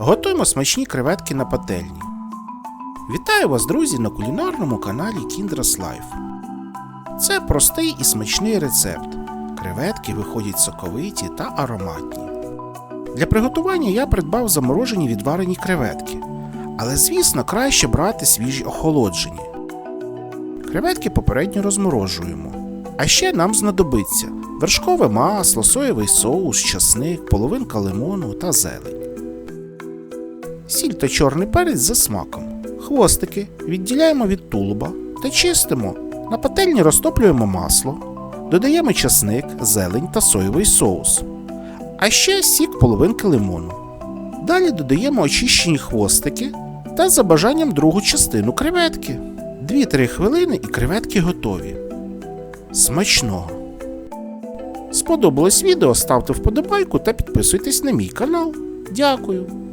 Готуємо смачні креветки на пательні. Вітаю вас, друзі, на кулінарному каналі Kinder's Life. Це простий і смачний рецепт. Креветки виходять соковиті та ароматні. Для приготування я придбав заморожені відварені креветки, але, звісно, краще брати свіжі охолоджені. Креветки попередньо розморожуємо. А ще нам знадобиться вершкове масло, соєвий соус, часник, половинка лимону та зелень. Сіль та чорний перець за смаком. Хвостики відділяємо від тулуба та чистимо. На пательні розтоплюємо масло, додаємо часник, зелень та соєвий соус. А ще сік половинки лимону. Далі додаємо очищені хвостики та за бажанням другу частину креветки. 2-3 хвилини і креветки готові. Смачного! Сподобалось відео, ставте вподобайку та підписуйтесь на мій канал. Дякую!